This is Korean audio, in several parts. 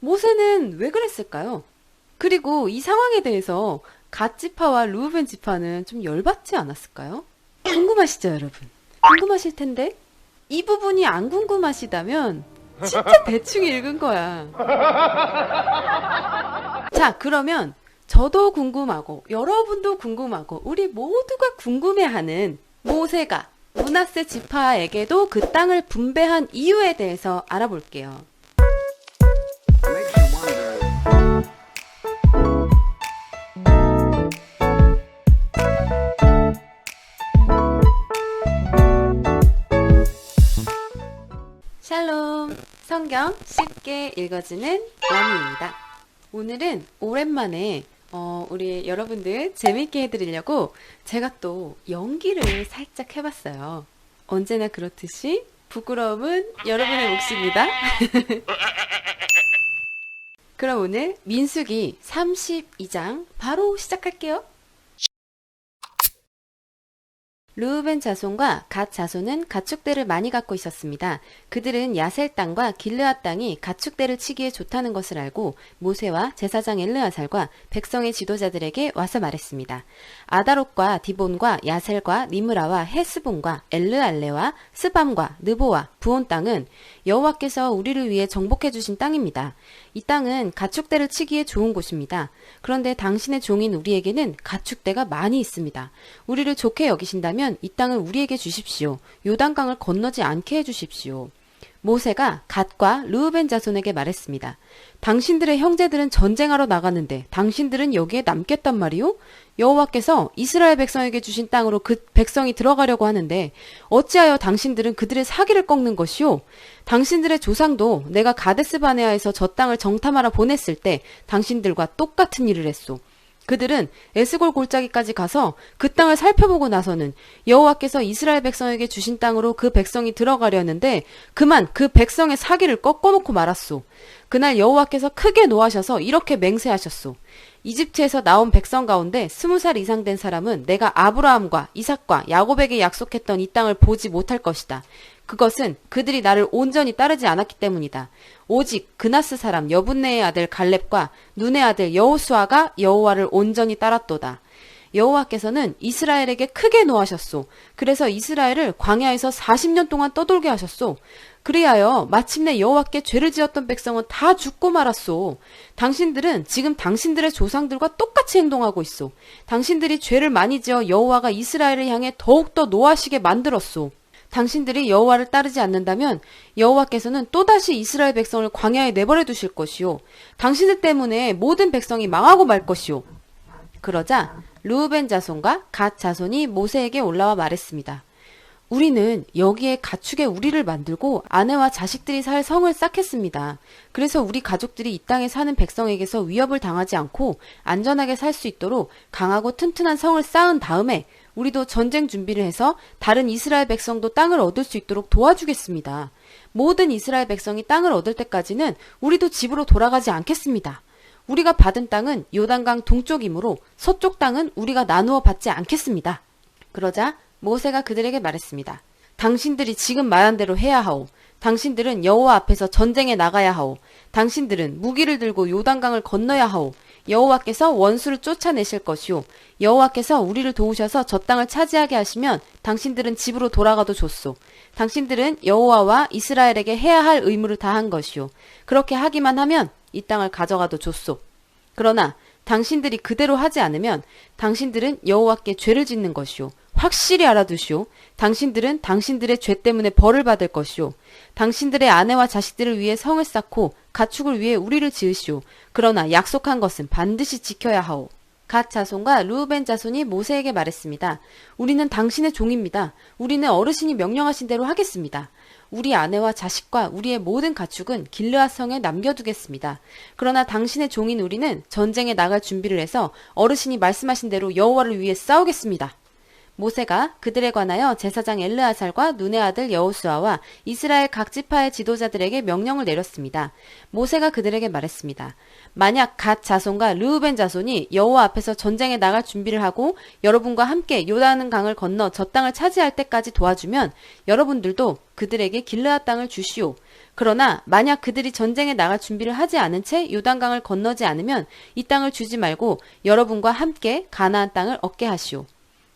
모세는 왜 그랬을까요? 그리고 이 상황에 대해서 갓 지파와 루벤 지파는 좀 열받지 않았을까요? 궁금하시죠, 여러분? 궁금하실 텐데 이 부분이 안 궁금하시다면 진짜 대충 읽은 거야. 자, 그러면 저도 궁금하고 여러분도 궁금하고 우리 모두가 궁금해하는 모세가 문하세 지파에게도 그 땅을 분배한 이유에 대해서 알아볼게요. 성경 쉽게 읽어주는 라미입니다. 오늘은 오랜만에 어, 우리 여러분들 재밌게 해드리려고 제가 또 연기를 살짝 해봤어요. 언제나 그렇듯이 부끄러움은 여러분의 몫입니다. 그럼 오늘 민수기 32장 바로 시작할게요. 르우벤 자손과 갓 자손은 가축대를 많이 갖고 있었습니다. 그들은 야셀 땅과 길르앗 땅이 가축대를 치기에 좋다는 것을 알고 모세와 제사장 엘르아살과 백성의 지도자들에게 와서 말했습니다. 아다롯과 디본과 야셀과 니므라와 헤스본과 엘르알레와 스밤과 느보와 부온 땅은 여호와께서 우리를 위해 정복해 주신 땅입니다. 이 땅은 가축대를 치기에 좋은 곳입니다. 그런데 당신의 종인 우리에게는 가축대가 많이 있습니다. 우리를 좋게 여기신다면 이 땅을 우리에게 주십시오. 요단강을 건너지 않게 해 주십시오. 모세가 갓과 르우벤 자손에게 말했습니다. 당신들의 형제들은 전쟁하러 나갔는데 당신들은 여기에 남겠단 말이요? 여호와께서 이스라엘 백성에게 주신 땅으로 그 백성이 들어가려고 하는데 어찌하여 당신들은 그들의 사기를 꺾는 것이요? 당신들의 조상도 내가 가데스 바네아에서 저 땅을 정탐하러 보냈을 때 당신들과 똑같은 일을 했소. 그들은 에스골 골짜기까지 가서 그 땅을 살펴보고 나서는 여호와께서 이스라엘 백성에게 주신 땅으로 그 백성이 들어가려는데 그만 그 백성의 사기를 꺾어놓고 말았소. 그날 여호와께서 크게 노하셔서 이렇게 맹세하셨소. 이집트에서 나온 백성 가운데 스무 살 이상 된 사람은 내가 아브라함과 이삭과 야곱에게 약속했던 이 땅을 보지 못할 것이다. 그것은 그들이 나를 온전히 따르지 않았기 때문이다. 오직 그나스 사람 여분네의 아들 갈렙과 눈의 아들 여호수아가 여호와를 온전히 따랐도다. 여호와께서는 이스라엘에게 크게 노하셨소. 그래서 이스라엘을 광야에서 40년 동안 떠돌게 하셨소. 그리하여 마침내 여호와께 죄를 지었던 백성은 다 죽고 말았소. 당신들은 지금 당신들의 조상들과 똑같이 행동하고 있소. 당신들이 죄를 많이 지어 여호와가 이스라엘을 향해 더욱더 노하시게 만들었소. 당신들이 여호와를 따르지 않는다면 여호와께서는 또다시 이스라엘 백성을 광야에 내버려 두실 것이요. 당신들 때문에 모든 백성이 망하고 말 것이요. 그러자 루우벤 자손과 갓 자손이 모세에게 올라와 말했습니다. 우리는 여기에 가축의 우리를 만들고 아내와 자식들이 살 성을 쌓겠습니다. 그래서 우리 가족들이 이 땅에 사는 백성에게서 위협을 당하지 않고 안전하게 살 수 있도록 강하고 튼튼한 성을 쌓은 다음에 우리도 전쟁 준비를 해서 다른 이스라엘 백성도 땅을 얻을 수 있도록 도와주겠습니다. 모든 이스라엘 백성이 땅을 얻을 때까지는 우리도 집으로 돌아가지 않겠습니다. 우리가 받은 땅은 요단강 동쪽이므로 서쪽 땅은 우리가 나누어 받지 않겠습니다. 그러자 모세가 그들에게 말했습니다. 당신들이 지금 말한 대로 해야 하오. 당신들은 여호와 앞에서 전쟁에 나가야 하오. 당신들은 무기를 들고 요단강을 건너야 하오. 여호와께서 원수를 쫓아내실 것이오. 여호와께서 우리를 도우셔서 저 땅을 차지하게 하시면 당신들은 집으로 돌아가도 좋소. 당신들은 여호와와 이스라엘에게 해야 할 의무를 다한 것이오. 그렇게 하기만 하면 이 땅을 가져가도 좋소. 그러나 당신들이 그대로 하지 않으면 당신들은 여호와께 죄를 짓는 것이오. 확실히 알아두시오. 당신들은 당신들의 죄 때문에 벌을 받을 것이오. 당신들의 아내와 자식들을 위해 성을 쌓고 가축을 위해 우리를 지으시오. 그러나 약속한 것은 반드시 지켜야 하오. 갓 자손과 루우벤 자손이 모세에게 말했습니다. 우리는 당신의 종입니다. 우리는 어르신이 명령하신 대로 하겠습니다. 우리 아내와 자식과 우리의 모든 가축은 길르앗 성에 남겨두겠습니다. 그러나 당신의 종인 우리는 전쟁에 나갈 준비를 해서 어르신이 말씀하신 대로 여호와를 위해 싸우겠습니다. 모세가 그들에 관하여 제사장 엘르아살과 눈의 아들 여호수아와 이스라엘 각 지파의 지도자들에게 명령을 내렸습니다. 모세가 그들에게 말했습니다. 만약 갓 자손과 르우벤 자손이 여호와 앞에서 전쟁에 나갈 준비를 하고 여러분과 함께 요단은 강을 건너 저 땅을 차지할 때까지 도와주면 여러분들도 그들에게 길르앗 땅을 주시오. 그러나 만약 그들이 전쟁에 나갈 준비를 하지 않은 채 요단강을 건너지 않으면 이 땅을 주지 말고 여러분과 함께 가나안 땅을 얻게 하시오.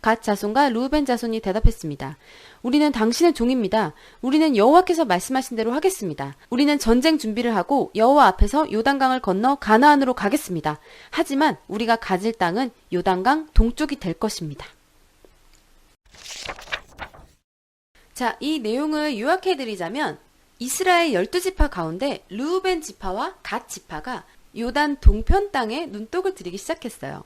갓 자손과 루벤 자손이 대답했습니다. 우리는 당신의 종입니다. 우리는 여호와께서 말씀하신 대로 하겠습니다. 우리는 전쟁 준비를 하고 여호와 앞에서 요단강을 건너 가나안으로 가겠습니다. 하지만 우리가 가질 땅은 요단강 동쪽이 될 것입니다. 자, 이 내용을 요약해 드리자면 이스라엘 12지파 가운데 루벤 지파와 갓 지파가 요단 동편 땅에 눈독을 들이기 시작했어요.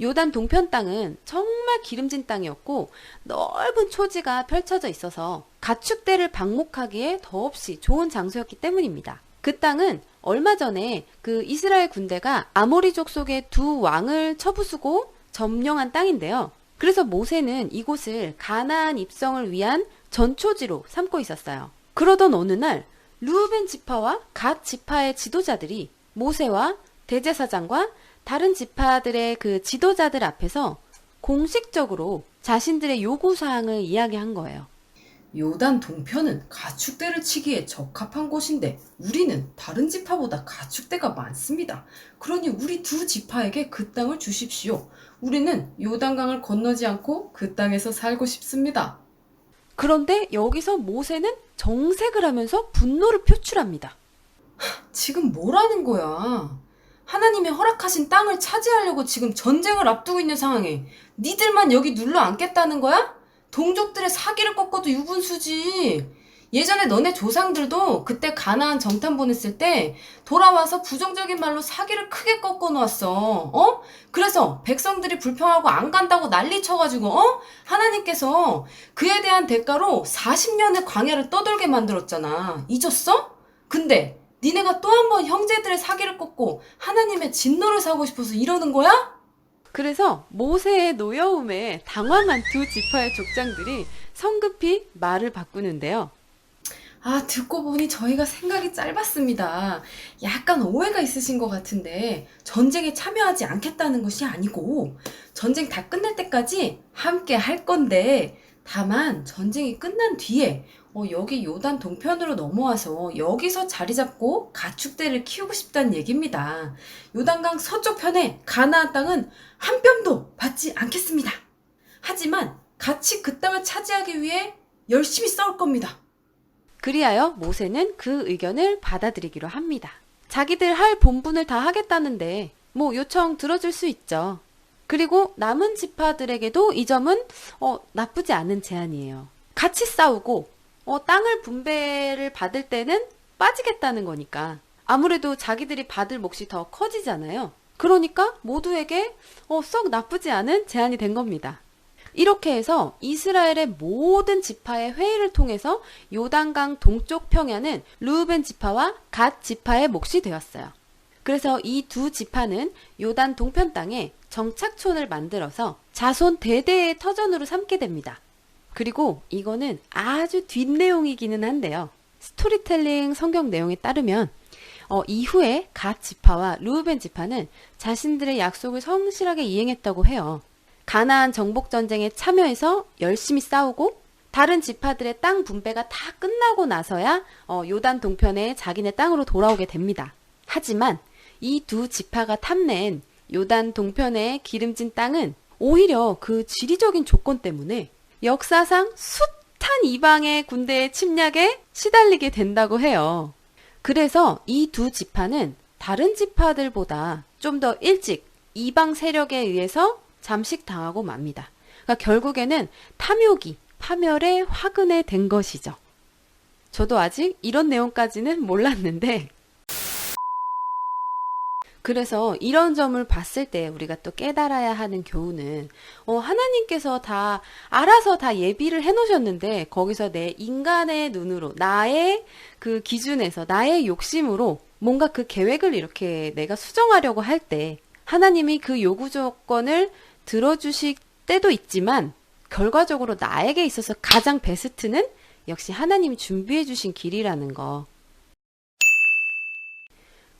요단 동편 땅은 정말 기름진 땅이었고 넓은 초지가 펼쳐져 있어서 가축대를 방목하기에 더없이 좋은 장소였기 때문입니다. 그 땅은 얼마 전에 그 이스라엘 군대가 아모리족 속의 두 왕을 쳐부수고 점령한 땅인데요. 그래서 모세는 이곳을 가나안 입성을 위한 전초지로 삼고 있었어요. 그러던 어느 날 루벤 지파와 갓 지파의 지도자들이 모세와 대제사장과 다른 지파들의 그 지도자들 앞에서 공식적으로 자신들의 요구 사항을 이야기한 거예요. 요단 동편은 가축대를 치기에 적합한 곳인데 우리는 다른 지파보다 가축대가 많습니다. 그러니 우리 두 지파에게 그 땅을 주십시오. 우리는 요단강을 건너지 않고 그 땅에서 살고 싶습니다. 그런데 여기서 모세는 정색을 하면서 분노를 표출합니다. 지금 뭐라는 거야? 하나님의 허락하신 땅을 차지하려고 지금 전쟁을 앞두고 있는 상황에 니들만 여기 눌러 앉겠다는 거야? 동족들의 사기를 꺾어도 유분수지. 예전에 너네 조상들도 그때 가나안 정탐 보냈을 때 돌아와서 부정적인 말로 사기를 크게 꺾어 놓았어. 어? 그래서 백성들이 불평하고 안 간다고 난리 쳐가지고 어? 하나님께서 그에 대한 대가로 40년의 광야를 떠돌게 만들었잖아. 잊었어? 근데 니네가 또 한 번 형제들의 사기를 꺾고 하나님의 진노를 사고 싶어서 이러는 거야? 그래서 모세의 노여움에 당황한 두 지파의 족장들이 성급히 말을 바꾸는데요. 아, 듣고 보니 저희가 생각이 짧았습니다. 약간 오해가 있으신 것 같은데, 전쟁에 참여하지 않겠다는 것이 아니고, 전쟁 다 끝날 때까지 함께 할 건데, 다만 전쟁이 끝난 뒤에, 어, 여기 요단 동편으로 넘어와서 여기서 자리 잡고 가축대를 키우고 싶다는 얘기입니다. 요단강 서쪽 편에 가나안 땅은 한 뼘도 받지 않겠습니다. 하지만 같이 그 땅을 차지하기 위해 열심히 싸울 겁니다. 그리하여 모세는 그 의견을 받아들이기로 합니다. 자기들 할 본분을 다 하겠다는데 뭐 요청 들어줄 수 있죠. 그리고 남은 지파들에게도 이 점은 어, 나쁘지 않은 제안이에요. 같이 싸우고 어, 땅을 분배를 받을 때는 빠지겠다는 거니까 아무래도 자기들이 받을 몫이 더 커지잖아요. 그러니까 모두에게 어, 썩 나쁘지 않은 제안이 된 겁니다. 이렇게 해서 이스라엘의 모든 지파의 회의를 통해서 요단강 동쪽 평야는 루벤 지파와 갓 지파의 몫이 되었어요. 그래서 이 두 지파는 요단 동편 땅에 정착촌을 만들어서 자손 대대의 터전으로 삼게 됩니다. 그리고 이거는 아주 뒷내용이기는 한데요. 스토리텔링 성경 내용에 따르면 어, 이후에 갓 지파와 루벤 지파는 자신들의 약속을 성실하게 이행했다고 해요. 가나안 정복 전쟁에 참여해서 열심히 싸우고 다른 지파들의 땅 분배가 다 끝나고 나서야 어, 요단 동편에 자기네 땅으로 돌아오게 됩니다. 하지만 이 두 지파가 탐낸 요단 동편의 기름진 땅은 오히려 그 지리적인 조건 때문에 역사상 숱한 이방의 군대의 침략에 시달리게 된다고 해요. 그래서 이 두 지파는 다른 지파들보다 좀 더 일찍 이방 세력에 의해서 잠식당하고 맙니다. 그러니까 결국에는 탐욕이 파멸의 화근에 된 것이죠. 저도 아직 이런 내용까지는 몰랐는데, 그래서 이런 점을 봤을 때 우리가 또 깨달아야 하는 교훈은, 어, 하나님께서 다 알아서 다 예비를 해 놓으셨는데, 거기서 내 인간의 눈으로, 나의 그 기준에서, 나의 욕심으로 뭔가 그 계획을 이렇게 내가 수정하려고 할 때, 하나님이 그 요구 조건을 들어주실 때도 있지만 결과적으로 나에게 있어서 가장 베스트는 역시 하나님이 준비해 주신 길이라는 거.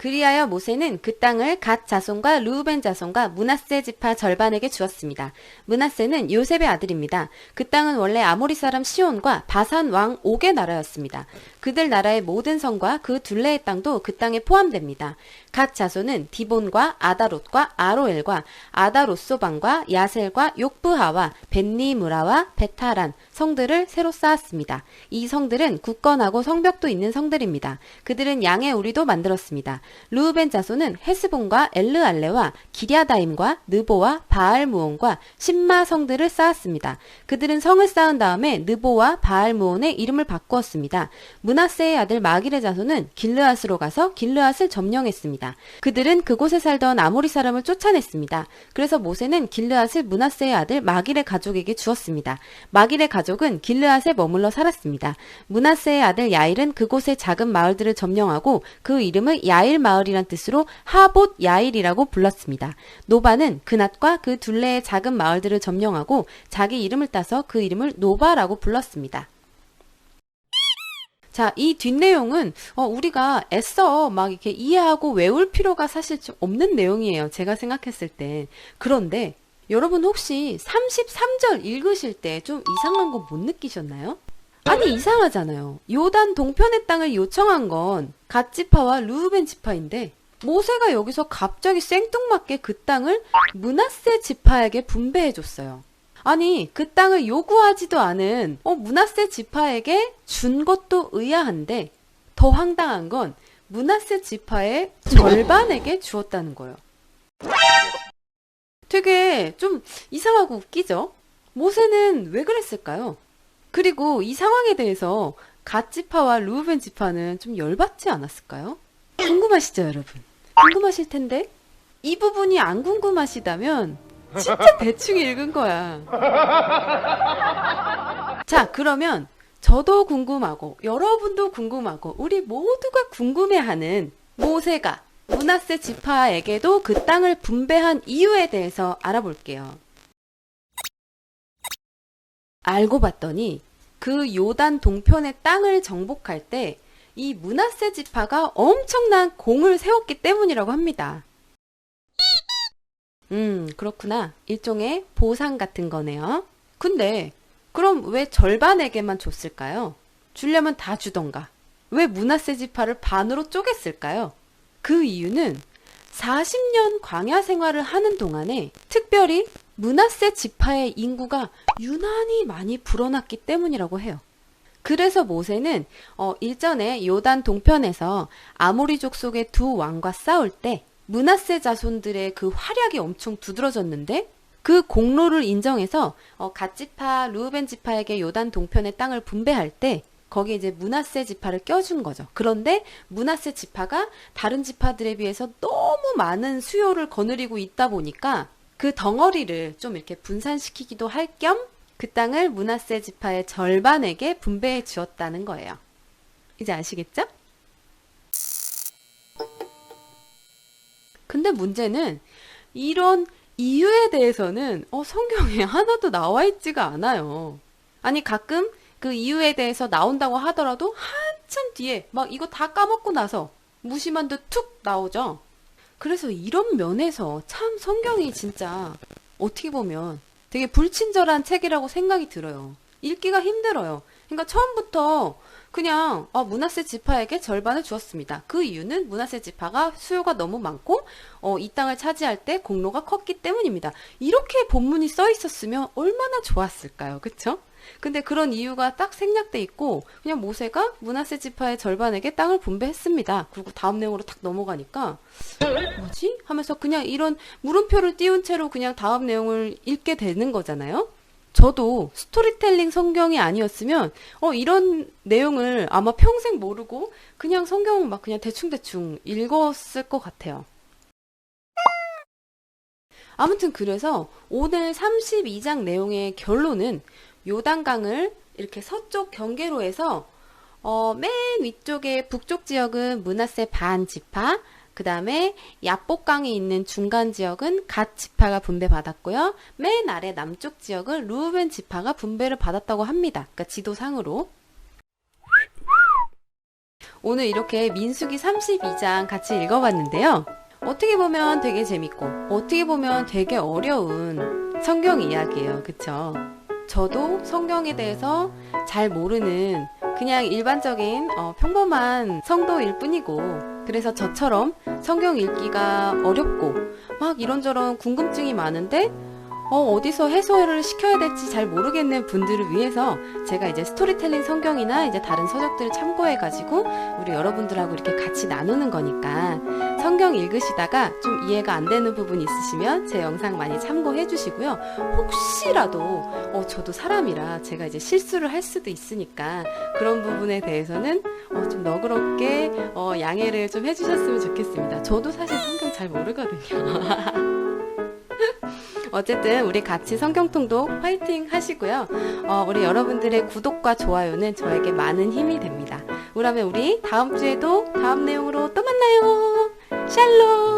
그리하여 모세는 그 땅을 갓 자손과 루우벤 자손과 문하세 지파 절반에게 주었습니다. 문하세는 요셉의 아들입니다. 그 땅은 원래 아모리 사람 시온과 바산 왕 옥의 나라였습니다. 그들 나라의 모든 성과 그 둘레의 땅도 그 땅에 포함됩니다. 갓 자손은 디본과 아다롯과 아로엘과 아다롯소방과 야셀과 욕부하와 벤니무라와 베타란 성들을 새로 쌓았습니다. 이 성들은 굳건하고 성벽도 있는 성들입니다. 그들은 양의 우리도 만들었습니다. 루우벤 자손은 헤스본과 엘르알레와 기랴다임과 느보와 바알무온과 신마 성들을 쌓았습니다. 그들은 성을 쌓은 다음에 느보와 바알무온의 이름을 바꾸었습니다. 문하세의 아들 마길의 자손은 길르앗으로 가서 길르앗을 점령했습니다. 그들은 그곳에 살던 아모리 사람을 쫓아냈습니다. 그래서 모세는 길르앗을 문하세의 아들 마길의 가족에게 주었습니다. 마길의 가족은 길르앗에 머물러 살았습니다. 문하세의 아들 야일은 그곳의 작은 마을들을 점령하고 그 이름을 야일 마을이란 뜻으로 하봇 야일이라고 불렀습니다. 노바는 그낫과 그 둘레의 작은 마을들을 점령하고 자기 이름을 따서 그 이름을 노바라고 불렀습니다. 자, 이 뒷내용은 어, 우리가 애써 막 이렇게 이해하고 외울 필요가 사실 좀 없는 내용이에요. 제가 생각했을 때. 그런데 여러분 혹시 33절 읽으실 때 좀 이상한 거 못 느끼셨나요? 아니 이상하잖아요. 요단 동편의 땅을 요청한 건 갓지파와 루우벤 지파인데 모세가 여기서 갑자기 생뚱맞게 그 땅을 문하세 지파에게 분배해 줬어요. 아니 그 땅을 요구하지도 않은 어, 문하세 지파에게 준 것도 의아한데 더 황당한 건 문하세 지파의 절반에게 주었다는 거예요. 되게 좀 이상하고 웃기죠? 모세는 왜 그랬을까요? 그리고 이 상황에 대해서 갓 지파와 루우벤 지파는 좀 열받지 않았을까요? 궁금하시죠, 여러분? 궁금하실 텐데 이 부분이 안 궁금하시다면 진짜 대충 읽은 거야. 자, 그러면 저도 궁금하고 여러분도 궁금하고 우리 모두가 궁금해하는 모세가 문하세 지파에게도 그 땅을 분배한 이유에 대해서 알아볼게요. 알고 봤더니 그 요단 동편의 땅을 정복할 때 이 문하세 지파가 엄청난 공을 세웠기 때문이라고 합니다. 음, 그렇구나. 일종의 보상 같은 거네요. 근데 그럼 왜 절반에게만 줬을까요? 주려면 다 주던가. 왜 문하세 지파를 반으로 쪼갰을까요? 그 이유는 40년 광야 생활을 하는 동안에 특별히 문하세 지파의 인구가 유난히 많이 불어났기 때문이라고 해요. 그래서 모세는 어, 일전에 요단 동편에서 아모리족 속의 두 왕과 싸울 때 문하세 자손들의 그 활약이 엄청 두드러졌는데 그 공로를 인정해서 어, 갓지파 루벤 지파에게 요단 동편의 땅을 분배할 때 거기에 이제 문하세 지파를 껴준 거죠. 그런데 문하세 지파가 다른 지파들에 비해서 너무 많은 수요를 거느리고 있다 보니까 그 덩어리를 좀 이렇게 분산시키기도 할 겸 그 땅을 문하세 지파의 절반에게 분배해 주었다는 거예요. 이제 아시겠죠? 근데 문제는 이런 이유에 대해서는 어, 성경에 하나도 나와 있지가 않아요. 아니 가끔 그 이유에 대해서 나온다고 하더라도 한참 뒤에 막 이거 다 까먹고 나서 무심한 듯 툭 나오죠. 그래서 이런 면에서 참 성경이 진짜 어떻게 보면 되게 불친절한 책이라고 생각이 들어요. 읽기가 힘들어요. 그러니까 처음부터 그냥 어, 문하세 지파에게 절반을 주었습니다. 그 이유는 문하세 지파가 수요가 너무 많고 어, 이 땅을 차지할 때 공로가 컸기 때문입니다. 이렇게 본문이 써 있었으면 얼마나 좋았을까요? 그쵸? 근데 그런 이유가 딱 생략돼 있고 그냥 모세가 문하세 지파의 절반에게 땅을 분배했습니다. 그리고 다음 내용으로 딱 넘어가니까 뭐지? 하면서 그냥 이런 물음표를 띄운 채로 그냥 다음 내용을 읽게 되는 거잖아요. 저도 스토리텔링 성경이 아니었으면 어 이런 내용을 아마 평생 모르고 그냥 성경을 막 그냥 대충대충 읽었을 것 같아요. 아무튼 그래서 오늘 32장 내용의 결론은 요단강을 이렇게 서쪽 경계로 해서 어, 맨 위쪽에 북쪽 지역은 문하세 반 지파, 그 다음에 야복강이 있는 중간 지역은 갓 지파가 분배받았고요. 맨 아래 남쪽 지역은 루벤 지파가 분배를 받았다고 합니다. 그러니까 지도상으로. 오늘 이렇게 민수기 32장 같이 읽어봤는데요. 어떻게 보면 되게 재밌고, 어떻게 보면 되게 어려운 성경 이야기예요. 그쵸? 저도 성경에 대해서 잘 모르는 그냥 일반적인 어, 평범한 성도일 뿐이고, 그래서 저처럼 성경 읽기가 어렵고, 막 이런저런 궁금증이 많은데, 어, 어 디서 해소를 시켜야 될지 잘 모르겠는 분들을 위해서 제가 이제 스토리텔링 성경이나 이제 다른 서적들을 참고해가지고 우리 여러분들하고 이렇게 같이 나누는 거니까 성경 읽으시다가 좀 이해가 안 되는 부분 있으시면 제 영상 많이 참고해 주시고요. 혹시라도 어, 저도 사람이라 제가 이제 실수를 할 수도 있으니까 그런 부분에 대해서는 어, 좀 너그럽게 어, 양해를 좀 해주셨으면 좋겠습니다. 저도 사실 성경 잘 모르거든요. 어쨌든 우리 같이 성경통독 화이팅 하시고요. 어, 우리 여러분들의 구독과 좋아요는 저에게 많은 힘이 됩니다. 그러면 우리 다음 주에도 다음 내용으로 또 만나요. 샬롬!